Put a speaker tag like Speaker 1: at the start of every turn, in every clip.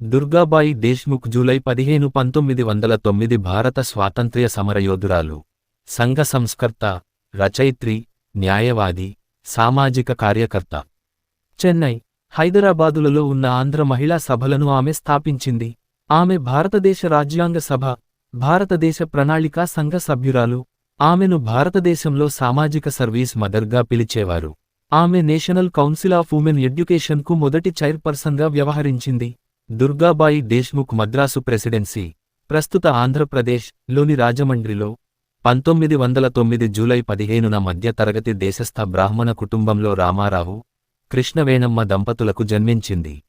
Speaker 1: Durgabai Deshmukh July పదిహేను పంతొమ్మిది వందల తొమ్మిది భారత స్వాతంత్ర్య సమరయోధురాలు సంఘ సంస్కర్త రచయిత్రి న్యాయవాది సామాజిక కార్యకర్త. చెన్నై హైదరాబాదులలో ఉన్న ఆంధ్ర మహిళా సభలను ఆమె స్థాపించింది. ఆమె భారతదేశ రాజ్యాంగ సభ భారతదేశ ప్రణాళికా సంఘ సభ్యురాలు. ఆమెను భారతదేశంలో సామాజిక సర్వీస్ మదర్గా పిలిచేవారు. ఆమె నేషనల్ కౌన్సిల్ ఆఫ్ ఉమెన్ ఎడ్యుకేషన్కు మొదటి చైర్పర్సన్గా వ్యవహరించింది. దుర్గాబాయి దేశ్ముఖ్ మద్రాసు ప్రెసిడెన్సీ ప్రస్తుత ఆంధ్రప్రదేశ్లోని రాజమండ్రిలో పంతొమ్మిది వందల తొమ్మిది జూలై పదిహేనున మధ్య తరగతి దేశస్థ బ్రాహ్మణ కుటుంబంలో రామారావు కృష్ణవేణమ్మ దంపతులకు జన్మించింది.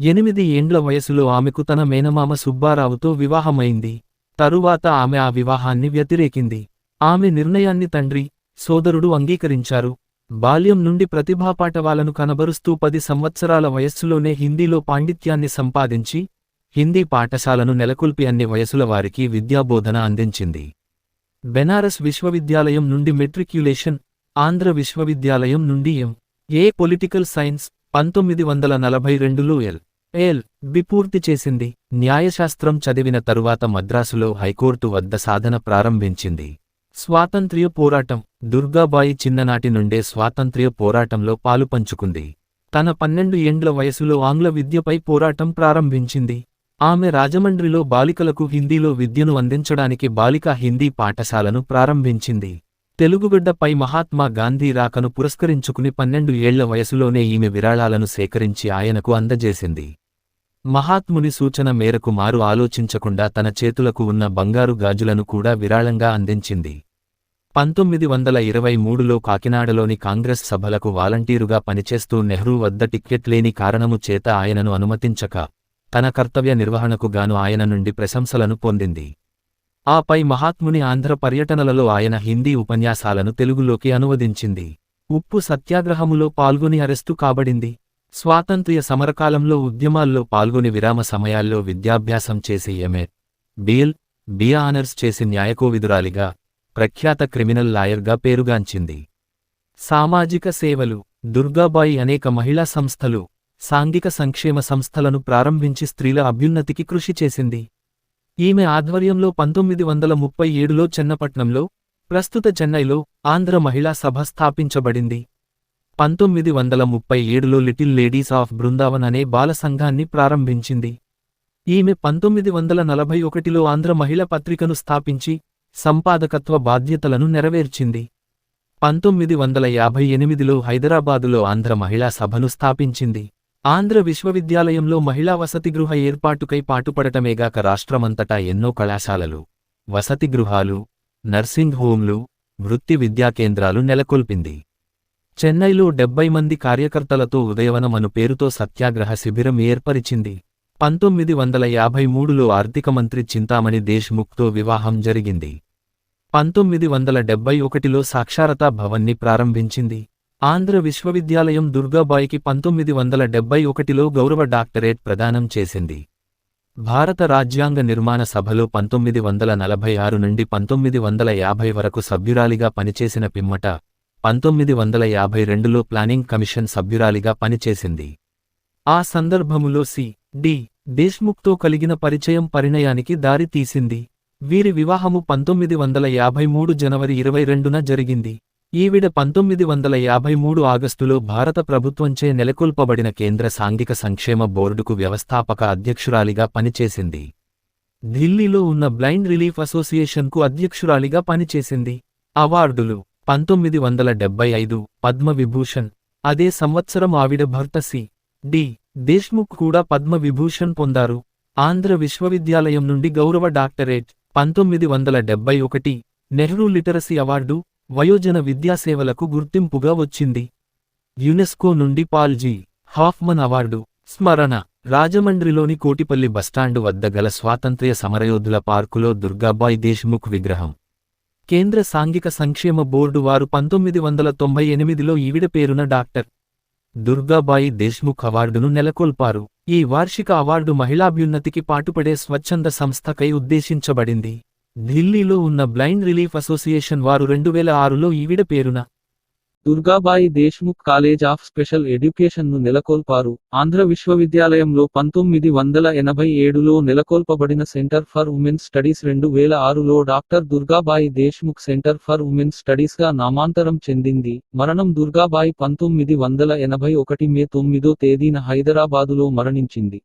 Speaker 1: ఎనిమిది ఏండ్ల వయసులో ఆమెకు తన మేనమామ సుబ్బారావుతో వివాహమైంది. తరువాత ఆమె ఆ వివాహాన్ని వ్యతిరేకింది. ఆమె నిర్ణయాన్ని తండ్రి సోదరుడు అంగీకరించారు. బాల్యం నుండి ప్రతిభాపాటవాలను కనబరుస్తూ పది సంవత్సరాల వయస్సులోనే హిందీలో పాండిత్యాన్ని సంపాదించి హిందీ పాఠశాలను నెలకొల్పి అన్ని వయసుల వారికి విద్యాబోధన అందించింది. బెనారస్ విశ్వవిద్యాలయం నుండి మెట్రిక్యులేషన్ ఆంధ్ర విశ్వవిద్యాలయం నుండి ఎం ఏ పొలిటికల్ సైన్స్ పంతొమ్మిది వందల నలభై రెండులో ఎల్ ఎల్ బి పూర్తి చేసింది. న్యాయశాస్త్రం చదివిన తరువాత మద్రాసులో హైకోర్టు వద్ద సాధన ప్రారంభించింది. స్వాతంత్ర్య పోరాటం దుర్గాబాయి చిన్ననాటి నుండే స్వాతంత్ర్య పోరాటంలో పాలుపంచుకుంది తన పన్నెండు ఏండ్ల వయసులో ఆంగ్ల విద్యపై పోరాటం ప్రారంభించింది. ఆమె రాజమండ్రిలో బాలికలకు హిందీలో విద్యను అందించడానికి బాలికా హిందీ పాఠశాలను ప్రారంభించింది. తెలుగుగడ్డపై మహాత్మా గాంధీ రాకను పురస్కరించుకుని పన్నెండు ఏళ్ళ వయసులోనే ఈమె విరాళాలను సేకరించి ఆయనకు అందజేసింది. మహాత్ముని సూచన మేరకు మారు ఆలోచించకుండా తన చేతులకు ఉన్న బంగారు గాజులను కూడా విరాళంగా అందించింది. పంతొమ్మిది వందల ఇరవై మూడులో కాకినాడలోని కాంగ్రెస్ సభలకు వాలంటీరుగా పనిచేస్తూ నెహ్రూ వద్ద టిక్కెట్ లేని కారణము చేత ఆయనను అనుమతించక తన కర్తవ్య నిర్వహణకు గాను ఆయన నుండి ప్రశంసలను పొందింది. ఆపై మహాత్ముని ఆంధ్ర పర్యటనలలో ఆయన హిందీ ఉపన్యాసాలను తెలుగులోకి అనువదించింది. ఉప్పు సత్యాగ్రహములో పాల్గొని అరెస్టు కాబడింది. స్వాతంత్ర్య సమరకాలంలో ఉద్యమాల్లో పాల్గొని విరామ సమయాల్లో విద్యాభ్యాసం చేసి ఎంఏ బిఎల్ బిఏ ఆనర్స్ చేసి న్యాయకోవిదురాలిగా ప్రఖ్యాత క్రిమినల్ లాయర్గా పేరుగాంచింది. సామాజిక సేవలు దుర్గాబాయి అనేక మహిళా సంస్థలు సాంఘిక సంక్షేమ సంస్థలను ప్రారంభించి స్త్రీల అభ్యున్నతికి కృషి చేసింది. ఈమె ఆధ్వర్యంలో పంతొమ్మిది వందల ముప్పై ఏడులో చెన్నపట్నంలో ప్రస్తుత చెన్నైలో ఆంధ్ర మహిళా సభ స్థాపించబడింది. పంతొమ్మిది వందల ముప్పై ఏడులో లిటిల్ లేడీస్ ఆఫ్ బృందావన్ అనే బాల సంఘాన్ని ప్రారంభించింది. ఈమె పంతొమ్మిది వందల నలభై ఒకటిలో ఆంధ్ర మహిళ పత్రికను స్థాపించి సంపాదకత్వ బాధ్యతలను నెరవేర్చింది. పంతొమ్మిది వందల యాభై ఎనిమిదిలో హైదరాబాదులో ఆంధ్ర మహిళా సభను స్థాపించింది. ఆంధ్ర విశ్వవిద్యాలయంలో మహిళా వసతిగృహ ఏర్పాటుకై పాటుపడటమేగాక రాష్ట్రమంతటా ఎన్నో కళాశాలలు వసతిగృహాలు నర్సింగ్ హోంలు వృత్తి విద్యా కేంద్రాలు నెలకొల్పింది. చెన్నైలో డెబ్బై మంది కార్యకర్తలతో ఉదయవనం అను పేరుతో సత్యాగ్రహ శిబిరం ఏర్పరిచింది. పంతొమ్మిది వందల యాభై మూడులో ఆర్థిక మంత్రి చింతామణి దేశ్ముఖ్తో వివాహం జరిగింది. పంతొమ్మిది వందల డెబ్బై ఒకటిలో సాక్షారతా భవన్ని ప్రారంభించింది. ఆంధ్ర విశ్వవిద్యాలయం దుర్గాబాయికి పంతొమ్మిది వందల డెబ్బై ఒకటిలో గౌరవ డాక్టరేట్ ప్రదానం చేసింది. భారత రాజ్యాంగ నిర్మాణ సభలో పంతొమ్మిది వందల నలభై ఆరు నుండి పంతొమ్మిది వందల యాభై వరకు సభ్యురాలిగా పనిచేసిన పిమ్మట పంతొమ్మిది వందల యాభై రెండులో ప్లానింగ్ కమిషన్ సభ్యురాలిగా పనిచేసింది. ఆ సందర్భములో సి. డి. దేశ్ముఖ్తో కలిగిన పరిచయం పరిణయానికి దారి తీసింది వీరి వివాహము పంతొమ్మిది వందల యాభై మూడు జనవరి ఇరవై రెండున జరిగింది. ఈవిడ పంతొమ్మిది వందల యాభై మూడు ఆగస్టులో భారత ప్రభుత్వంచే నెలకొల్పబడిన కేంద్ర సాంఘిక సంక్షేమ బోర్డుకు వ్యవస్థాపక అధ్యక్షురాలిగా పనిచేసింది. ఢిల్లీలో ఉన్న బ్లైండ్ రిలీఫ్ అసోసియేషన్కు అధ్యక్షురాలిగా పనిచేసింది. అవార్డులు పంతొమ్మిది వందల డెబ్బై ఐదు పద్మవిభూషణ్ అదే సంవత్సరం ఆవిడ భర్త సి. డి. దేశ్ముఖ్ కూడా పద్మవిభూషణ్ పొందారు. ఆంధ్ర విశ్వవిద్యాలయం నుండి గౌరవ డాక్టరేట్ పంతొమ్మిది వందల డెబ్బై ఒకటి నెహ్రూ లిటరసీ అవార్డు వయోజన విద్యాసేవలకు గుర్తింపుగా వచ్చింది. యునెస్కో నుండి పాల్జీ హాఫ్మన్ అవార్డు. స్మరణ. రాజమండ్రిలోని కోటిపల్లి బస్టాండు వద్ద గల స్వాతంత్ర్య సమరయోధుల పార్కులో దుర్గాబాయ్ దేశ్ముఖ్ విగ్రహం. కేంద్ర సాంఘిక సంక్షేమ బోర్డు వారు పంతొమ్మిది వందల తొంభై ఎనిమిదిలో ఈవిడ పేరున డాక్టర్. దుర్గాబాయి దేశ్ముఖ్ అవార్డును నెలకొల్పారు. ఈ వార్షిక అవార్డు మహిళాభ్యున్నతికి పాటుపడే స్వచ్ఛంద సంస్థకై ఉద్దేశించబడింది. ఢిల్లీలో ఉన్న బ్లైండ్ రిలీఫ్ అసోసియేషన్ వారు రెండువేల ఆరులో ఈవిడ పేరున
Speaker 2: Durgabai Deshmukh college of special ఎడ్యుకేషన్ను నెలకొల్పారు. ఆంధ్ర విశ్వవిద్యాలయంలో పంతొమ్మిది వందల ఎనభై ఏడులో నెలకొల్పబడిన సెంటర్ ఫర్ ఉమెన్ స్టడీస్ రెండు వేల ఆరులో doctor Durgabai Deshmukh centre for women స్టడీస్గా నామాంతరం చెందింది. మరణం దుర్గాబాయి పంతొమ్మిది వందల ఎనభై ఒకటి మే తొమ్మిదో తేదీన హైదరాబాదులో మరణించింది.